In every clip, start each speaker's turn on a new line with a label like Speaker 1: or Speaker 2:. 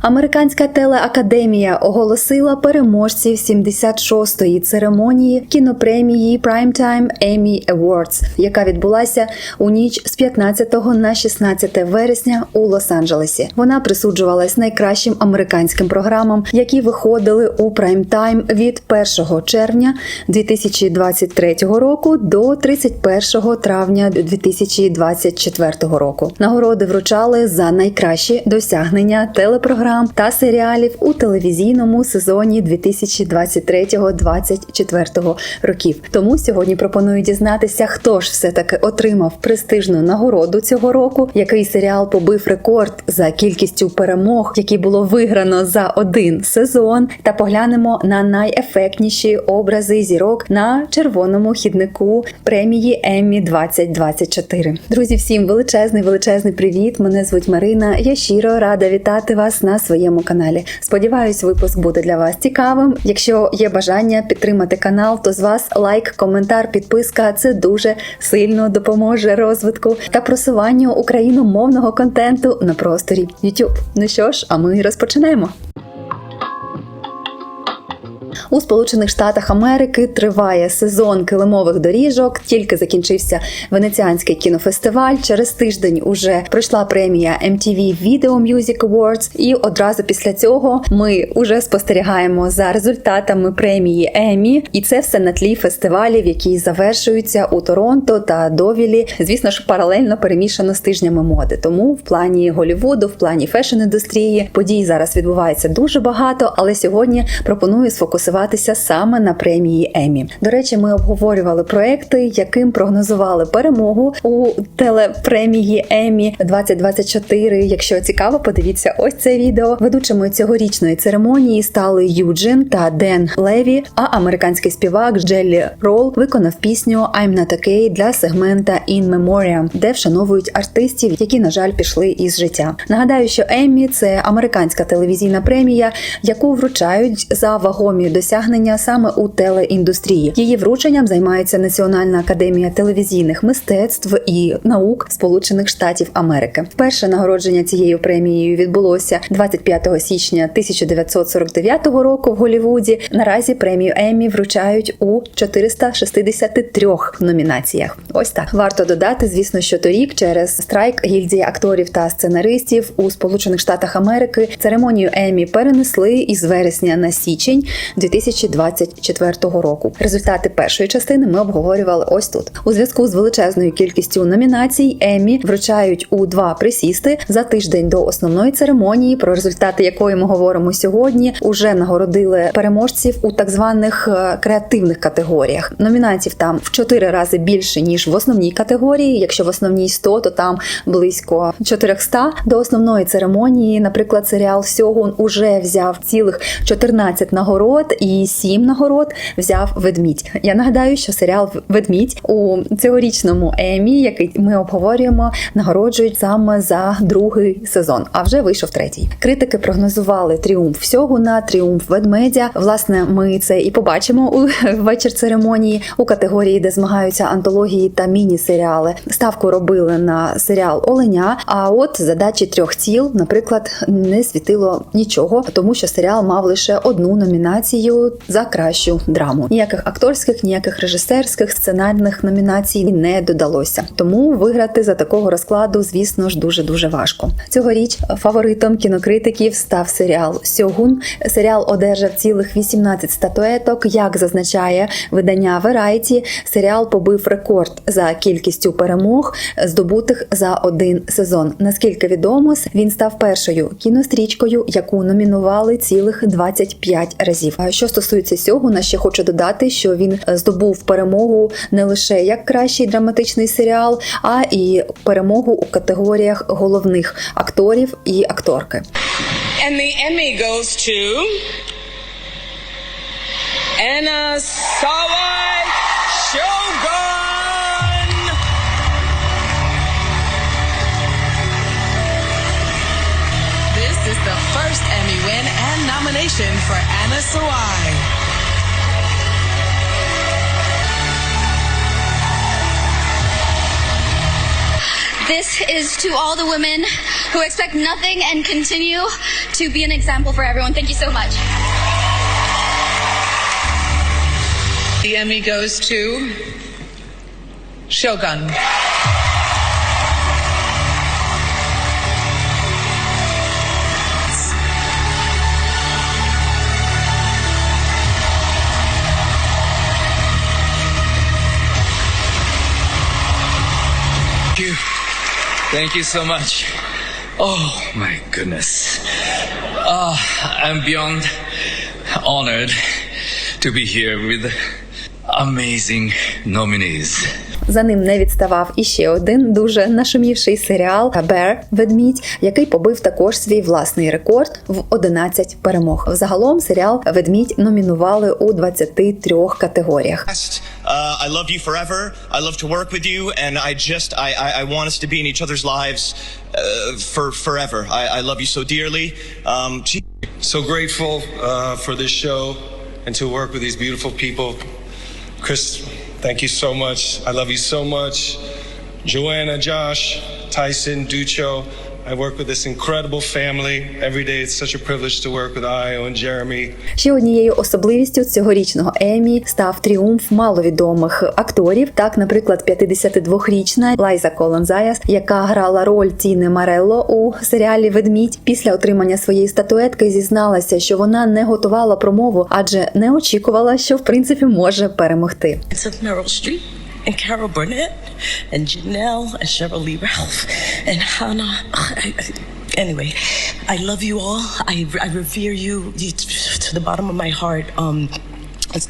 Speaker 1: Американська телеакадемія оголосила переможців 76-ї церемонії кінопремії Primetime Emmy Awards, яка відбулася у ніч з 15 на 16 вересня у Лос-Анджелесі. Вона присуджувалась найкращим американським програмам, які виходили у прайм-тайм від 1 червня 2023 року до 31 травня 2024 року. Нагороди вручали за найкращі досягнення телепрограм та серіалів у телевізійному сезоні 2023-2024 років. Тому сьогодні пропоную дізнатися, хто ж все таки отримав престижну нагороду цього року, який серіал побив рекорд за кількістю перемог, які було виграно за один сезон, та поглянемо на найефектніші образи зірок на червоному хіднику премії Еммі 2024. Друзі, всім величезний величезний привіт! Мене звуть Марина. Я щиро рада вітати вас на своєму каналі. Сподіваюсь, випуск буде для вас цікавим. Якщо є бажання підтримати канал, то з вас лайк, коментар, підписка це дуже сильно допоможе розвитку та просуванню україномовного контенту на просторі YouTube. Ну що ж, а ми розпочинаємо. У Сполучених Штатах Америки триває сезон килимових доріжок. Тільки закінчився венеціанський кінофестиваль. Через тиждень уже пройшла премія MTV Video Music Awards. І одразу після цього ми уже спостерігаємо за результатами премії Емі. І це все на тлі фестивалів, які завершуються у Торонто та Довілі. Звісно ж, паралельно перемішано з тижнями моди. Тому в плані Голівуду, в плані фешн-індустрії подій зараз відбувається дуже багато. Але сьогодні пропоную сфокусуватися саме на премії Емі. До речі, ми обговорювали проекти, яким прогнозували перемогу у телепремії Емі 2024. Якщо цікаво, подивіться ось це відео. Ведучими цьогорічної церемонії стали Юджин та Ден Леві. А американський співак Джеллі Рол виконав пісню «I'm not okay» для сегмента «In Memoriam», де вшановують артистів, які на жаль пішли із життя. Нагадаю, що Еммі – це американська телевізійна премія, яку вручають за вагомі досягнення саме у телеіндустрії. Її врученням займається Національна академія телевізійних мистецтв і наук Сполучених Штатів Америки. Перше нагородження цією премією відбулося 25 січня 1949 року в Голлівуді. Наразі премію Еммі вручають у 463 номінаціях. Ось так варто додати, звісно, що торік через страйк гільдії акторів та сценаристів у Сполучених Штатах Америки церемонію Еммі перенесли із вересня на січень 2024 року. Результати першої частини ми обговорювали ось тут. У зв'язку з величезною кількістю номінацій Еммі вручають у два присісти за тиждень до основної церемонії, про результати якої ми говоримо сьогодні. Уже нагородили переможців у так званих е, креативних категоріях. Номінацій там в чотири рази більше ніж в основній категорії. Якщо в основній 100, то там близько 400. До основної церемонії, наприклад, серіал Сьогун уже взяв цілих 14 нагород і 7 нагород взяв ведмідь. Я нагадаю, що серіал Ведмідь у цьогорічному Емі, який ми обговорюємо, нагороджують саме за другий сезон. А вже вийшов третій. Критики прогнозували тріумф Сьогуна, тріумф ведмедя. Власне, ми це і побачимо у вечір церемонії у категорії, де змагаються антології та міні-серіали. Ставку робили на серіал Оленя. А от задачі трьох тіл, наприклад, не світило нічого, тому що серіал мав лише одну номінацію за кращу драму. Ніяких акторських, ніяких режисерських, сценарних номінацій не додалося. Тому виграти за такого розкладу, звісно ж, дуже дуже важко. Цьогоріч фаворитом кінокритиків став серіал Сьогун. Серіал одержав цілих 18 статуеток. Як зазначає видання Variety, серіал побив рекорд за кількістю перемог, здобутих за один сезон. Наскільки відомо, він став першою кінострічкою, яку номінували цілих 25 разів. Що стосується Сьогуна, ще хочу додати, що він здобув перемогу не лише як кращий драматичний серіал, а і перемогу у категоріях головних акторів і акторки.
Speaker 2: And the Emmy goes to Anna Sawai
Speaker 3: for Anna Sawai.
Speaker 4: This is to all the women who expect nothing and continue to be an example for everyone. Thank you so much.
Speaker 3: The Emmy goes to Shogun.
Speaker 5: Thank you so much. Oh my goodness. Ah, I'm beyond honored to be here with amazing nominees.
Speaker 1: За ним не відставав іще один дуже нашумівший серіал Бер Ведмідь, який побив також свій власний рекорд в 11 перемог. Взагалом серіал Ведмідь номінували у 23 категоріях.
Speaker 6: Uh, I love you forever. I love to work with you, and I just I I, I want us to be in each other's lives uh, for forever. I, I love you so dearly. Um,
Speaker 7: So grateful uh, for this show and to work with these beautiful people. Chris, thank you so much. I love you so much. Joanna, Josh, Tyson, Ducho. I work with this incredible family. Every day it's such a privilege to work with Io and Jeremy.
Speaker 1: Ще однією особливістю цьогорічного Емі став тріумф маловідомих акторів. Так, наприклад, 52-річна Лайза Колонзаяс, яка грала роль Тіни Марелло у серіалі Ведмідь, після отримання своєї статуетки зізналася, що вона не готувала промову, адже не очікувала, що в принципі може перемогти.
Speaker 8: It's of Meryl Streep and Carol Burnett and Janelle and Cheryl Lee Ralph and Hannah. I- I- Anyway, I love you all. I, I revere you, you to the bottom of my heart. Um,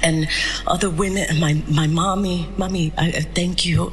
Speaker 8: and other women, and my my mommy, mommy, I, I thank you.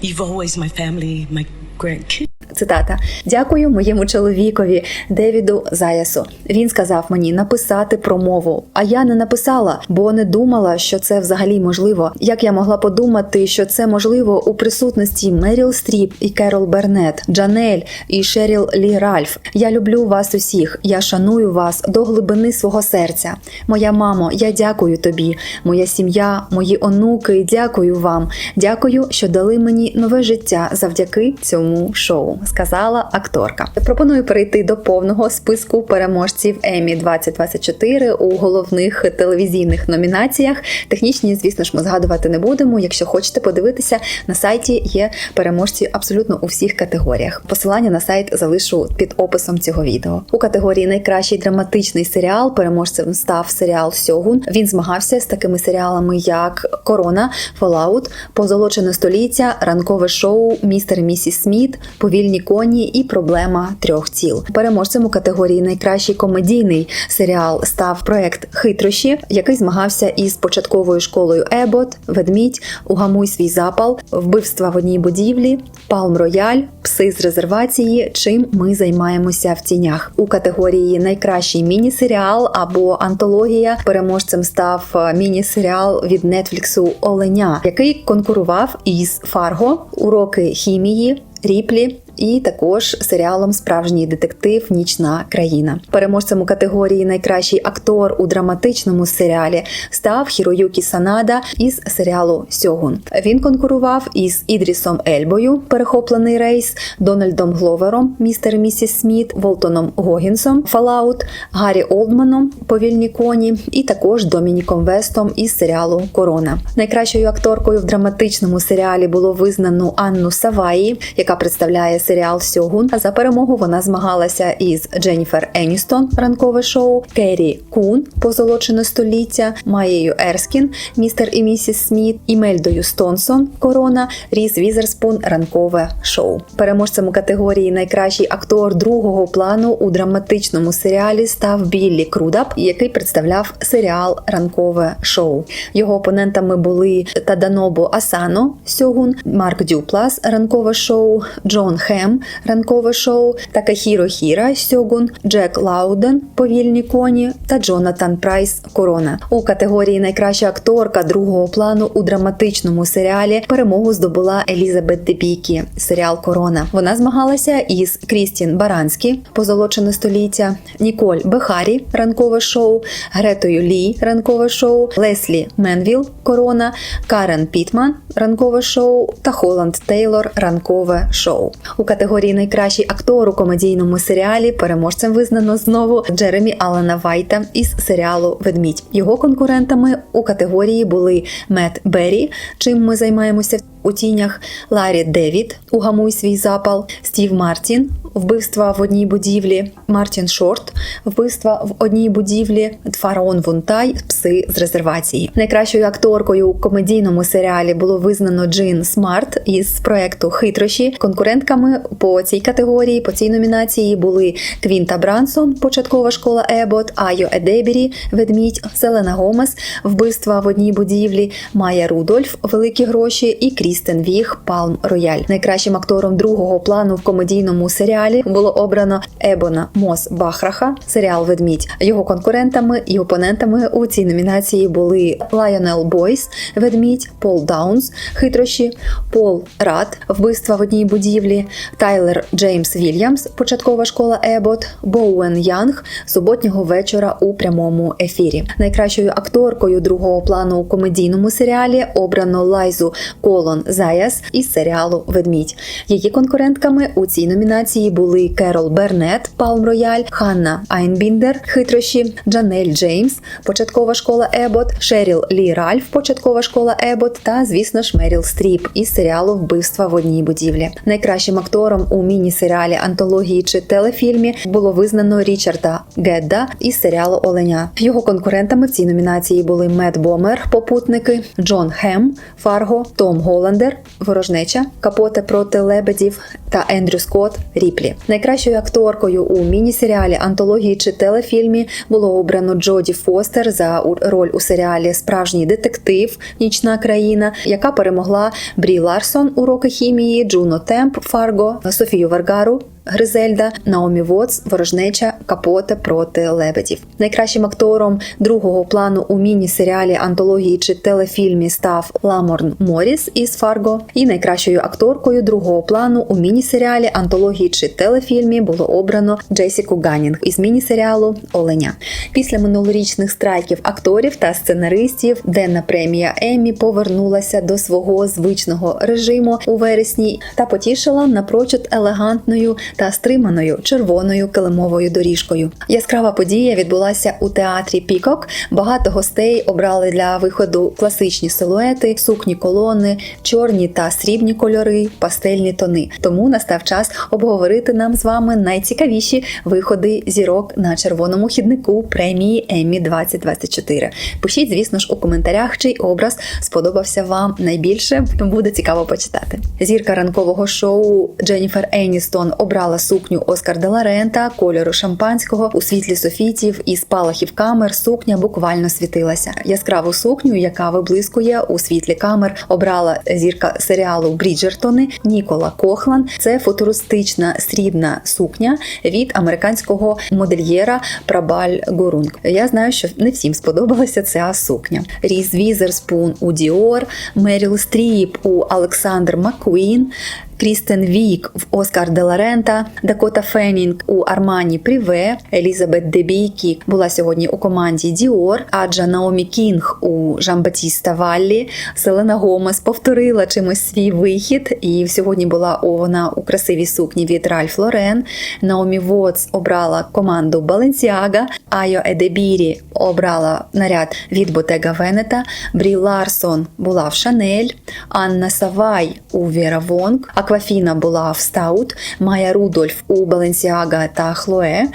Speaker 8: You've always my family, my grandkids.
Speaker 1: Цитата: Дякую моєму чоловікові Девіду Заясу. Він сказав мені написати промову, а я не написала, бо не думала, що це взагалі можливо. Як я могла подумати, що це можливо у присутності Меріл Стріп і Керол Бернет, Джанель і Шеріл Лі Ральф. Я люблю вас усіх. Я шаную вас до глибини свого серця. Моя мамо, я дякую тобі. Моя сім'я, мої онуки, дякую вам. Дякую, що дали мені нове життя завдяки цьому шоу, сказала акторка. Пропоную перейти до повного списку переможців Емі 2024 у головних телевізійних номінаціях. Технічні, звісно ж, ми згадувати не будемо. Якщо хочете подивитися, на сайті є переможці абсолютно у всіх категоріях. Посилання на сайт залишу під описом цього відео. У категорії найкращий драматичний серіал переможцем став серіал Сьогун. Він змагався з такими серіалами, як Корона, Fallout, Позолочене століття, ранкове шоу, Містер і місіс Сміт, Повільні коні і Проблема трьох тіл. Переможцем у категорії найкращий комедійний серіал став проект Хитрощі, який змагався із початковою школою Ебот, Ведмідь, Угамуй свій запал, Вбивства в одній будівлі, Палм Рояль, Пси з резервації. Чим ми займаємося в тінях у категорії найкращий міні-серіал або антологія. Переможцем став е, міні-серіал від Нетфліксу Оленя, який конкурував із Фарго, уроки хімії, Ріплі. І також серіалом Справжній детектив Нічна країна. Переможцем у категорії Найкращий актор у драматичному серіалі став Хіроюкі Санада із серіалу Сьогун. Він конкурував із Ідрісом Ельбою, перехоплений рейс, Дональдом Гловером, містер місіс Сміт, Волтоном Гогінсом, Фалаут, Гаррі Олдманом, Повільні коні, і також Домініком Вестом із серіалу Корона. Найкращою акторкою в драматичному серіалі було визнано Анну Саваї, яка представляє серіал Сьогун. А за перемогу вона змагалася із Дженніфер Еністон, ранкове шоу, Керрі Кун, позолочене століття, Маєю Ерскін, містер і місіс Сміт, Імельдою Стонсон, Корона, Різ Візерспун, ранкове шоу. Переможцем у категорії Найкращий актор другого плану у драматичному серіалі став Біллі Крудап, який представляв серіал Ранкове шоу. Його опонентами були Таданобо Асано Сьогун, Марк Дюплас, ранкове шоу, Джон Хем ранкове шоу, Такахіро Хіра Сьогун, Джек Лауден Повільні коні та Джонатан Прайс Корона. У категорії Найкраща акторка другого плану у драматичному серіалі перемогу здобула Елізабет Дебікі, серіал Корона. Вона змагалася із Крістін Баранські, позолочене століття, Ніколь Бехарі, ранкове шоу, Гретою Лі, ранкове шоу, Леслі Менвіл, Корона, Карен Пітман, ранкове шоу та Холланд Тейлор, ранкове шоу. У категорії Найкращий актор у комедійному серіалі переможцем визнано знову Джеремі Алана Вайта із серіалу Ведмідь. Його конкурентами у категорії були Мет Беррі, чим ми займаємося у тінях, Ларі Девід Угамуй свій запал, Стів Мартін Вбивства в одній будівлі, Мартін Шорт, вбивства в одній будівлі, Фараон Вунтай, пси з резервації. Найкращою акторкою у комедійному серіалі було визнано Джин Смарт із проекту Хитрощі. Конкурентками по цій категорії, по цій номінації були Квінта Брансон, початкова школа Ебот, Айо Едебірі, Ведмідь, Селена Гомес, вбивства в одній будівлі, Майя Рудольф, Великі гроші і Крістен Віг, Палм Рояль. Найкращим актором другого плану в комедійному серіалі було обрано Ебона Мос Бахраха, серіал Ведмідь. Його конкурентами і опонентами у цій номінації були Лайонел Бойс, Ведмідь, Пол Даунс, Хитрощі, Пол Рад, Вбивства в одній будівлі, Тайлер Джеймс Вільямс, початкова школа Ебот, Боуен Янг, суботнього вечора у прямому ефірі. Найкращою акторкою другого плану у комедійному серіалі обрано Лайзу Колон Заяс із серіалу Ведмідь. Її конкурентками у цій номінації були Керол Бернет, Палм Рояль, Ханна Айнбіндер, Хитрощі, Джанель Джеймс, початкова школа Ебот, Шеріл Лі Ральф, початкова школа Ебот та, звісно ж, Меріл Стріп із серіалу Вбивства в одній будівлі. Найкращим актором у міні-серіалі антології чи телефільмі було визнано Річарда Гедда із серіалу Оленя. Його конкурентами в цій номінації були Мед Бомер, попутники, Джон Хем, Фарго, Том Голландер, Ворожнеча, Капоте проти лебедів та Ендрю Скотт Ріплі. Найкращою акторкою у міні-серіалі антології чи телефільмі було обрано Джоді Фостер за роль у серіалі Справжній детектив Нічна країна, яка перемогла Брі Ларсон уроки хімії, Джуно Темп Фарго, Софію Варгару. Гризельда, Наомі Вотс, Ворожнеча, Капоте проти лебедів. Найкращим актором другого плану у міні-серіалі антології чи телефільмі став Ламорн Моріс із Фарго. І найкращою акторкою другого плану у міні-серіалі антології чи телефільмі було обрано Джесіку Ганнінг із міні-серіалу Оленя. Після минулорічних страйків акторів та сценаристів денна премія Еммі повернулася до свого звичного режиму у вересні та потішила напрочуд елегантною та стриманою червоною килимовою доріжкою. Яскрава подія відбулася у театрі Пікок. Багато гостей обрали для виходу класичні силуети, сукні колони, чорні та срібні кольори, пастельні тони. Тому настав час обговорити нам з вами найцікавіші виходи зірок на червоному хіднику премії Еммі 2024. Пишіть, звісно ж, у коментарях, чий образ сподобався вам найбільше. Буде цікаво почитати. Зірка ранкового шоу Дженніфер Еністон обрала сукню Оскар де ла кольору шампанського у світлі софітів і спалахів камер. Сукня буквально світилася. Яскраву сукню, яка виблискує у світлі камер, обрала зірка серіалу Бріджертони Нікола Кохлан. Це футуристична срібна сукня від американського модельєра Прабаль Гурунг. Я знаю, що не всім сподобалася ця сукня. Різ Візерспун у Діор, Меріл Стріп у Олександр Маккуін. Крістен Вік в Оскар де ла Рента, Дакота Фенінг у Армані Пріве, Елізабет Дебійкі була сьогодні у команді Діор, Аджа Наомі Кінг у Жамбатіста Валлі, Селена Гомес повторила чимось свій вихід, і сьогодні була вона у красивій сукні від Ральф Лорен. Наомі Вотс обрала команду Баленсіага, Айо Едебірі обрала наряд від Ботега Венета, Брі Ларсон була в Шанель, Анна Савай у Віра Вонг, Аквафіна була в Стаут, Майя Рудольф у Баленсіага та Хлое,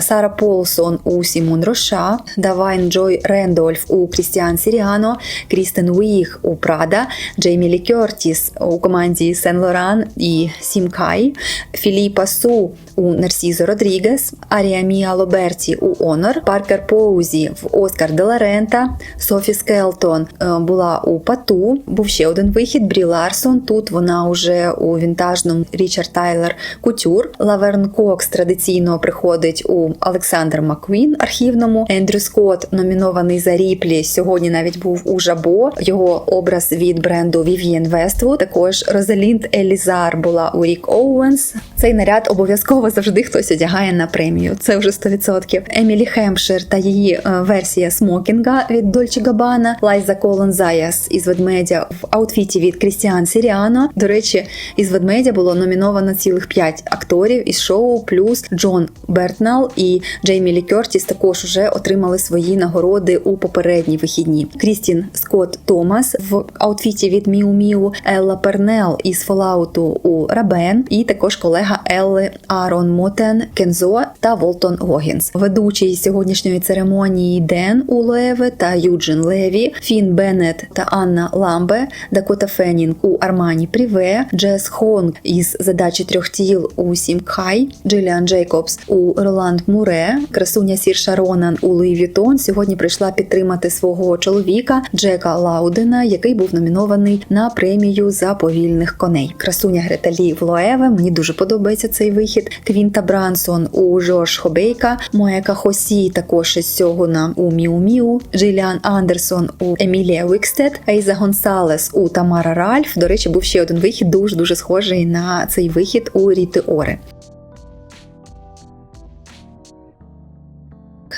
Speaker 1: Сара Полсон у Сімон Роша, Давайн Джой Рендольф у Крістіан Сіріано, Крістен Уїх у Прада, Джеймі Лі Кертіс у команді Сен Лоран і Сім Кай, Філіпа Су у Нарсізо Родрігес, Арія Мія Лоберті у Онор, Паркер Поузі в Оскар Деларента, Софі Скелтон е, була у Пату. Був ще один вихід. Брі Ларсон. Тут вона уже у вінтажному Річард Тайлер Кутюр. Лаверн Кокс традиційно приходить у Олександр Маквін архівному. Ендрю Скотт номінований за Ріплі. Сьогодні навіть був у Жабо. Його образ від бренду Vivienne Westwood. Також Розалінд Елізар була у Рік Оуенс. Цей наряд обов'язково завжди хтось одягає на премію. Це вже 100%. Емілі Хемпшир та її е, версія смокінга від Дольче Габана, Лайза Колон Заяс із ведмедя в аутфіті від Крістіан Сіріано. До речі, із ведмедя було номіновано цілих 5 акторів із шоу, плюс Джон Бертнал і Джеймі Лі Кертіс також уже отримали свої нагороди у попередні вихідні. Крістін Скотт Томас в аутфіті від Міу Міу, Елла Пернел із Фолауту у Рабен, і також колега Елли Арон Мотен Кензо та Волтон Гогінс. Ведучий сьогоднішньої церемонії Ден Улеве та Юджин Леві, Фін Беннет та Анна Ламбе, Дакота Феннінг у Армані Пріве, Джес Хонг із задачі трьох тіл у Сім Кхай, Джиліан Джейкобс у Роланд Муре, красуня Сірша Ронан у Луї Вітон сьогодні прийшла підтримати свого чоловіка Джека Лаудена, який був номінований на премію за повільних коней. Красуня Греталі в Лоеве. Мені дуже подобається цей вихід. Квінта Брансон у Жорж Хобейка, Моека Хосі також із Сьогуна у Міу Міу, Джиліан Андерсон у Емілія Вікстед, Ейза Гонсалес у Тамара Ральф. До речі, був ще один вихід, дуже дуже схожий на цей вихід у Ріти Ори.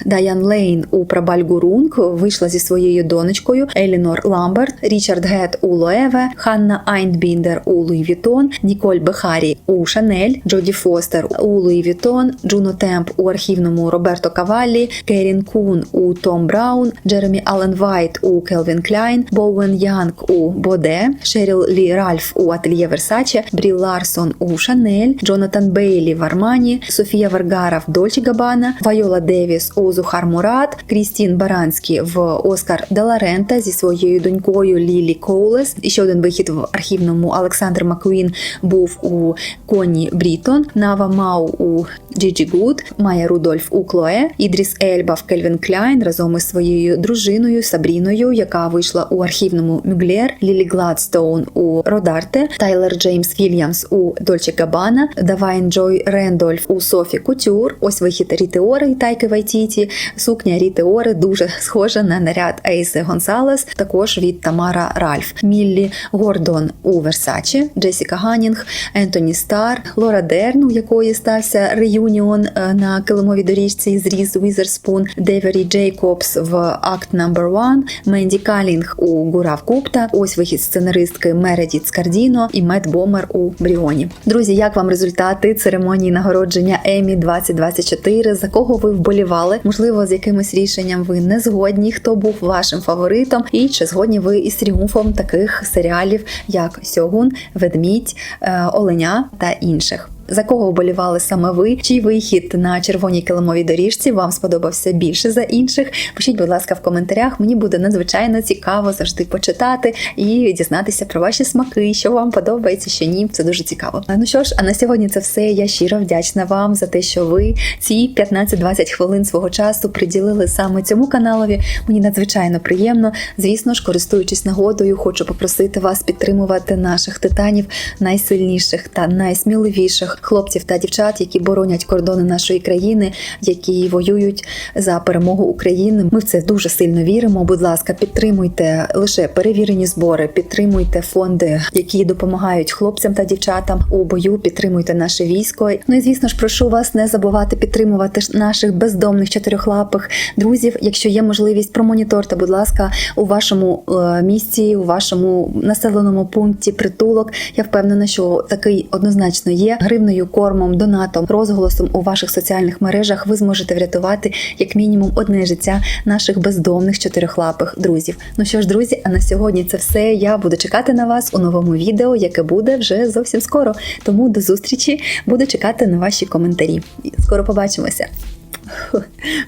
Speaker 1: Даян Лейн у Прабальгурунг вийшла зі своєю донечкою Елінор Ламберт, Річард Гет у Лоеве, Ханна Айндбіндер у Луї Вітон, Ніколь Бехарі у Шанель, Джоді Фостер у Луї Вітон, Джуно Темп у архівному Роберто Каваллі, Керін Кун у Том Браун, Джеремі Аллен Вайт у Келвін Кляйн, Боуен Янг у Боде, Шеріл Лі Ральф у Ательє Версаче, Брі Ларсон у Шанель, Джонатан Бейлі в Армані, Софія Варгара в Дольче Габана, Вайола Девіс у Зухар Мурат, Крістін Баранський в Оскар Деларента зі своєю донькою Лілі Коулес. І ще один вихід в архівному Олександр Маквін був у Коні Брітон, Нава Мау у Джіджі Гуд, Майя Рудольф у Клое, Ідріс Ельба в Кельвін Кляйн разом із своєю дружиною Сабріною, яка вийшла у архівному Мюглєр, Лілі Гладстоун у Родарте, Тайлер Джеймс Вільямс у Дольче Габана, Давайн Джой Рендольф у Софі Кутюр. Ось вихід Ріти Ори і Тайки Вайтіті. Сукня Ріти Ори дуже схожа на наряд Ейси Гонсалес, також від Тамара Ральф, Міллі Гордон у Версачі, Джесіка Ганінг, Ентоні Стар, Лора Дерн, у якої стався реюніон е, на килимовій доріжці з Різ Візерспун, Девері Джейкобс в Акт Number One, Менді Калінг у Гурав Купта. Ось вихід сценаристки Мередіт Скардіно і Мет Бомер у Бріоні. Друзі, як вам результати церемонії нагородження Емі 2024? За кого ви вболівали? Можливо, з якимось рішенням ви не згодні, хто був вашим фаворитом, і чи згодні ви із тріумфом таких серіалів, як Сьогун, Ведмідь, е, Оленя та інших. За кого вболівали саме ви? Чий вихід на червоній килимовій доріжці вам сподобався більше за інших? Пишіть, будь ласка, в коментарях. Мені буде надзвичайно цікаво завжди почитати і дізнатися про ваші смаки, що вам подобається, що ні. Це дуже цікаво. Ну що ж, а на сьогодні це все. Я щиро вдячна вам за те, що ви ці 15-20 хвилин свого часу приділили саме цьому каналові. Мені надзвичайно приємно. Звісно ж, користуючись нагодою, хочу попросити вас підтримувати наших титанів, найсильніших та найсміливіших хлопців та дівчат, які боронять кордони нашої країни, які воюють за перемогу України. Ми в це дуже сильно віримо. Будь ласка, підтримуйте лише перевірені збори, підтримуйте фонди, які допомагають хлопцям та дівчатам у бою. Підтримуйте наше військо. Ну і звісно ж, прошу вас не забувати підтримувати наших бездомних чотирьохлапих друзів. Якщо є можливість, промоніторте, будь ласка, у вашому е, місті, у вашому населеному пункті притулок. Я впевнена, що такий однозначно є. Гривною, кормом, донатом, розголосом у ваших соціальних мережах ви зможете врятувати як мінімум одне життя наших бездомних чотирьохлапих друзів. Ну що ж, друзі, а на сьогодні це все. Я буду чекати на вас у новому відео, яке буде вже зовсім скоро. Тому до зустрічі буду чекати на ваші коментарі. Скоро побачимося.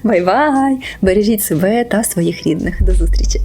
Speaker 1: Бай-бай! Бережіть себе та своїх рідних. До зустрічі!